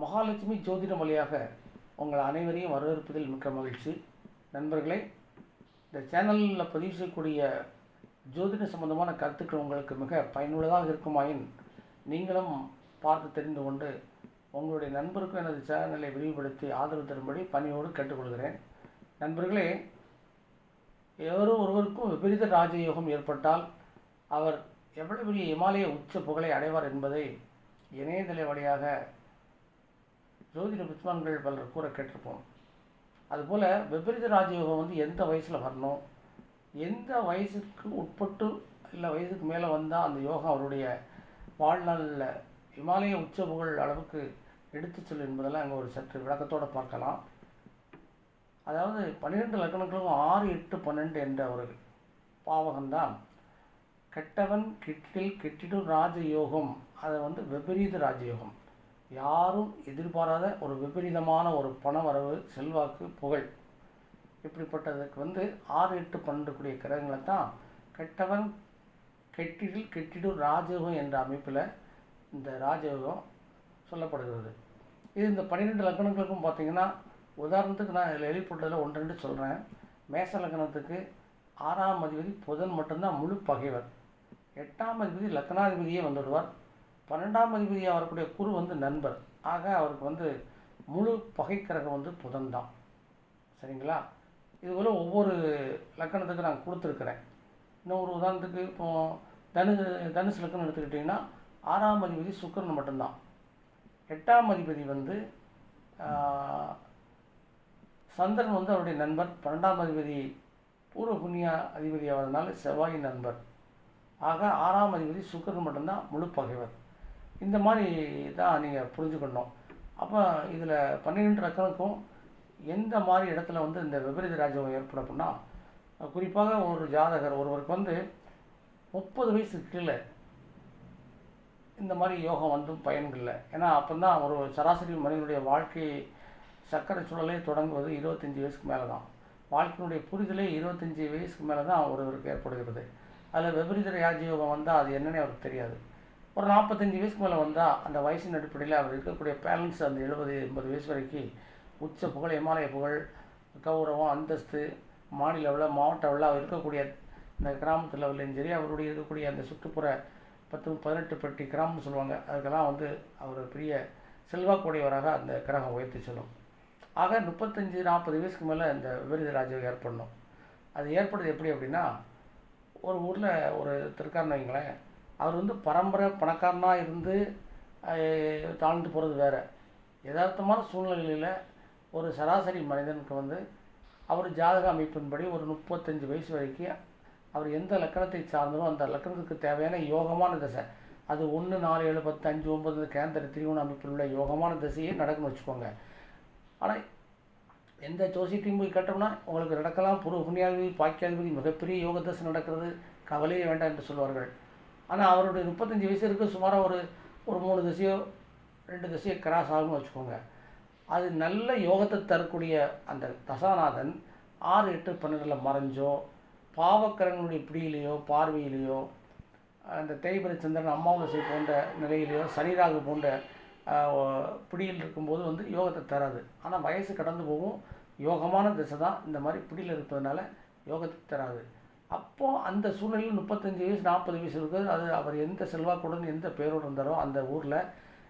மகாலட்சுமி ஜோதிடம் வழியாக உங்கள் அனைவரையும் வரவேற்பதில் மிக்க மகிழ்ச்சி. நண்பர்களே இந்த சேனலில் பதிவு செய்யக்கூடிய ஜோதிட சம்பந்தமான கருத்துக்கள் உங்களுக்கு மிக பயனுள்ளதாக இருக்குமாயின் நீங்களும் பார்த்து தெரிந்து கொண்டு உங்களுடைய நண்பருக்கும் எனது சேனலை விரிவுபடுத்தி ஆதரவு தரும்படி பணியோடு கேட்டுக்கொள்கிறேன். நண்பர்களே எவரோ ஒருவருக்கும் விபரீத ராஜயோகம் ஏற்பட்டால் அவர் எவ்வளவு பெரிய இமாலய உச்ச புகழை அடைவார் என்பதை இணையதள வழியாக ஜோதிட வித்வான்கள் பலர் கூற கேட்டிருப்போம். அதுபோல் விபரீத ராஜயோகம் வந்து எந்த வயசில் வரணும்? எந்த வயசுக்கு உட்பட்டு இல்லை வயசுக்கு மேலே வந்தால் அந்த யோகம் அவருடைய வாழ்நாளில் இமாலய உச்ச புகழ் அளவுக்கு எடுத்து செல்லும் என்பதெல்லாம் அங்கே ஒரு சற்று விளக்கத்தோடு பார்க்கலாம். அதாவது பன்னிரெண்டு லக்கணங்களும் ஆறு எட்டு பன்னெண்டு என்ற ஒரு பாவகம்தான். கெட்டவன் கிட்டில் கெட்டிடும் ராஜயோகம். அதை வந்து விபரீத ராஜயோகம். யாரும் எதிர்பாராத ஒரு விபரீதமான ஒரு பண வரவு செல்வாக்கு புகழ். இப்படிப்பட்டதுக்கு வந்து ஆறு எட்டு பன்னெண்டு கூடிய கிரகங்களை தான் கெட்டவன் கெட்டிடில் கெட்டிடும் ராஜயோகம் என்ற அமைப்பில் இந்த ராஜயோகம் சொல்லப்படுகிறது. இது இந்த பன்னிரெண்டு லக்கணங்களுக்கும் பார்த்தீங்கன்னா உதாரணத்துக்கு நான் இதில் எழுதிப்பட்டதில் ஒன்று ரெண்டு சொல்கிறேன் மேச லக்கணத்துக்கு ஆறாம் அதிபதி புதன் மட்டும்தான் முழு பகைவர். எட்டாம் அதிபதி லக்னாதிபதியே வந்துடுவார். பன்னெண்டாம் அதிபதியாக வரக்கூடிய குரு வந்து நண்பர். ஆக அவருக்கு வந்து முழு பகைக்கிரகம் வந்து புதன் தான் சரிங்களா இதுபோல் ஒவ்வொரு லக்கணத்துக்கு நான் கொடுத்துருக்குறேன். இன்னும் ஒரு உதாரணத்துக்கு இப்போ தனு தனுசு லக்கணம் எடுத்துக்கிட்டிங்கன்னா ஆறாம் அதிபதி சுக்கரன் மட்டும்தான். எட்டாம் அதிபதி வந்து சந்திரன் வந்து அவருடைய நண்பர். பன்னெண்டாம் அதிபதி பூர்வ புண்ணிய அதிபதி ஆகிறதுனால செவ்வாயின் நண்பர். ஆக ஆறாம் அதிபதி சுக்கரன் மட்டும்தான் முழு பகைவர். இந்த மாதிரி தான் நீங்கள் புரிஞ்சுக்கணும். அப்போ இதில் பன்னிரெண்டு ரக்கனுக்கும் எந்த மாதிரி இடத்துல வந்து இந்த விபரீத ராஜ்யம் ஏற்படும் அப்படின்னா குறிப்பாக ஒரு ஜாதகர் ஒருவருக்கு வந்து முப்பது வயசுக்கு கீழே இந்த மாதிரி யோகம் வந்தும் பயன்கள் இல்லை ஏன்னா அப்போ தான் ஒரு சராசரி மனிதனுடைய வாழ்க்கை சக்கரை சுழலே தொடங்குவது இருபத்தஞ்சி வயசுக்கு மேலே தான் வாழ்க்கையினுடைய புரிதலே இருபத்தஞ்சி வயசுக்கு மேலே தான் ஒருவருக்கு ஏற்படுகிறது. அதில் விபரீத ராஜயோகம் வந்தால் அது என்னன்னே அவருக்கு தெரியாது. ஒரு நாற்பத்தஞ்சு வயசுக்கு மேலே வந்தால் அந்த வயசின் அடிப்படையில் அவர் இருக்கக்கூடிய பேலன்ஸ் அந்த எழுபது எண்பது வயசு வரைக்கும் உச்ச புகழ் இமாலய புகழ் கௌரவம் அந்தஸ்து மாநில லெவலில் மாவட்ட லெவலில் அவர் இருக்கக்கூடிய இந்த கிராமத்து லெவல்லையும் சரி அவருடைய இருக்கக்கூடிய அந்த சுற்றுப்புற பத்து பதினெட்டு பெட்டி கிராமம்னு சொல்லுவாங்க. அதுக்கெல்லாம் வந்து அவர் பெரிய செல்வாக்குடையவராக அந்த கிரகம் உயர்த்தி செல்லும். ஆக முப்பத்தஞ்சு நாற்பது வயசுக்கு மேலே இந்த விருது ராஜாவை ஏற்படணும். அது ஏற்படுது எப்படி அப்படின்னா ஒரு ஊரில் ஒரு திருக்காரன் வைங்களேன் அவர் வந்து பரம்பரை பணக்காரனாக இருந்து தாழ்ந்து போகிறது வேறு. யதார்த்தமான சூழ்நிலையில் ஒரு சராசரி மனிதனுக்கு வந்து அவர் ஜாதக அமைப்பின்படி ஒரு முப்பத்தஞ்சு வயசு வரைக்கும் அவர் எந்த லக்கணத்தை சார்ந்தோ அந்த லக்கணத்துக்கு தேவையான யோகமான திசை. அது ஒன்று நாலு ஏழு பத்து அஞ்சு ஒம்பது கேந்திர திரிகோண அமைப்பில் உள்ள யோகமான திசையே நடக்கும்னு வச்சுக்கோங்க. ஆனால் எந்த ஜோசியத்தையும் போய் கேட்டோம்னா உங்களுக்கு நடக்கலாம். பூர்வ புண்ணியாதிபதி பாக்கியாதிபதி மிகப்பெரிய யோக தசை நடக்கிறது. கவலையே வேண்டாம் என்று சொல்வார்கள். ஆனால் அவருடைய முப்பத்தஞ்சு வயசு இருக்க சுமாராக ஒரு ஒரு மூணு திசையோ ரெண்டு திசையோ கிராஸ் ஆகும்னு வச்சுக்கோங்க. அது நல்ல யோகத்தை தரக்கூடிய அந்த தசாநாதன் ஆறு எட்டு பன்னெண்டில் மறைஞ்சோ பாவக்கரங்களுடைய பிடியிலையோ பார்வையிலையோ அந்த தேய்பிரை சந்திரன் அமாவாசை போன்ற நிலையிலையோ சனிராகு போன்ற பிடியில் இருக்கும்போது வந்து யோகத்தை தராது. ஆனால் வயசு கடந்து போகும். யோகமான திசை தான். இந்த மாதிரி பிடியில் இருப்பதனால யோகத்தை தராது. அப்போது அந்த சூழ்நிலையில் முப்பத்தஞ்சு வயசு நாற்பது வயசு இருக்குது அது அவர் எந்த செல்வாக்குடன் எந்த பேரோடு இருந்தாரோ அந்த ஊரில்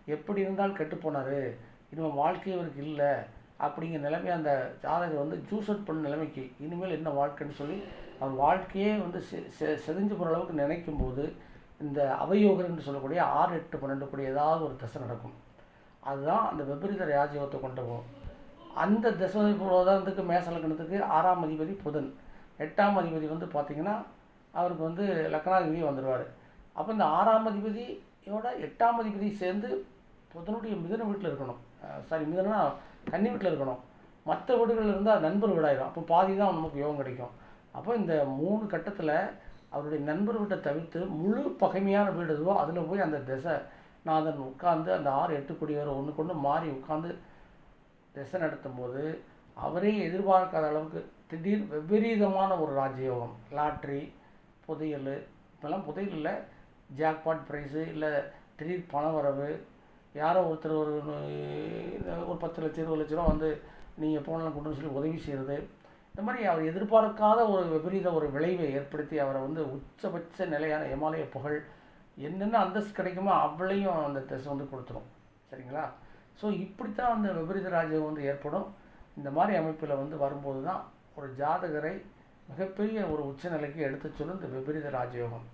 எப்படி இருந்தால் கெட்டு போனார். இனிமேல் வாழ்க்கை அவருக்கு இல்லை. அப்படிங்கிற நிலைமை அந்த ஜாதகர் வந்து ஜூஸ் அவுட் பண்ண நிலைமைக்கு இனிமேல் என்ன வாழ்க்கைன்னு சொல்லி அவர் வாழ்க்கையே வந்து செ- செதிஞ்சு போகிற அளவுக்கு நினைக்கும் போது இந்த அவயோகர் என்று சொல்லக்கூடிய ஆறு எட்டு பன்னெண்டு கூடிய ஏதாவது ஒரு தசை நடக்கும். அதுதான் அந்த விபரீத ராஜயோகத்தை கொண்டு போகும். அந்த திசை இருந்துக்கு மேசலக்கணத்துக்கு ஆறாம் அதிபதி புதன். எட்டாம் அதிபதி வந்து பார்த்திங்கன்னா அவருக்கு வந்து லக்னாதிபதி வந்துடுவார் அப்போ இந்த ஆறாம் அதிபதியோட எட்டாம் அதிபதி சேர்ந்து புதனுடைய மிதன வீட்டில் இருக்கணும். சாரி மிதனா கன்னி வீட்டில் இருக்கணும். மற்ற வீடுகளில் இருந்தால் நண்பர் வீடாயிரும். அப்போ பாதி தான் நமக்கு யோகம் கிடைக்கும். அப்போ இந்த மூணு கட்டத்தில் அவருடைய நண்பர் வீட்டை தவிர்த்து முழு பகைமையான வீடு எதுவோ அதில் போய் அந்த திசை நாதன் உட்கார்ந்து அந்த ஆறு எட்டு குடியவர் ஒன்று கொண்டு மாறி உட்காந்து திசை நடத்தும் போது அவரே எதிர்பார்க்காத அளவுக்கு திடீர் விபரீதமான ஒரு ராஜயோகம். லாட்ரி புதையல் இப்போல்லாம் புதையல் இல்லை. ஜாக்பாட் ப்ரைஸு இல்லை திடீர் பண வரவு யாரோ ஒருத்தர் ஒரு ஒரு பத்து லட்சம் இருபது லட்ச ரூபா வந்து நீங்கள் போனலாம் கொண்டு சொல்லி உதவி செய்கிறது இந்த மாதிரி அவர் எதிர்பார்க்காத ஒரு விபரீத ஒரு விளைவை ஏற்படுத்தி அவரை வந்து உச்சபட்ச நிலையான இமாலய புகழ் என்னென்ன அந்தஸ்து கிடைக்குமோ அவளையும் அந்த திசை வந்து கொடுத்துரும். சரிங்களா? ஸோ இப்படித்தான் அந்த விபரீத ராஜ்யம் வந்து ஏற்படும். இந்த மாதிரி அமைப்பில் வந்து வரும்போது தான் ஒரு ஜாதகரை மிகப்பெரிய ஒரு உச்சநிலைக்கு எடுத்து சொல்லும் இந்த விபரீத ராஜயோகம்.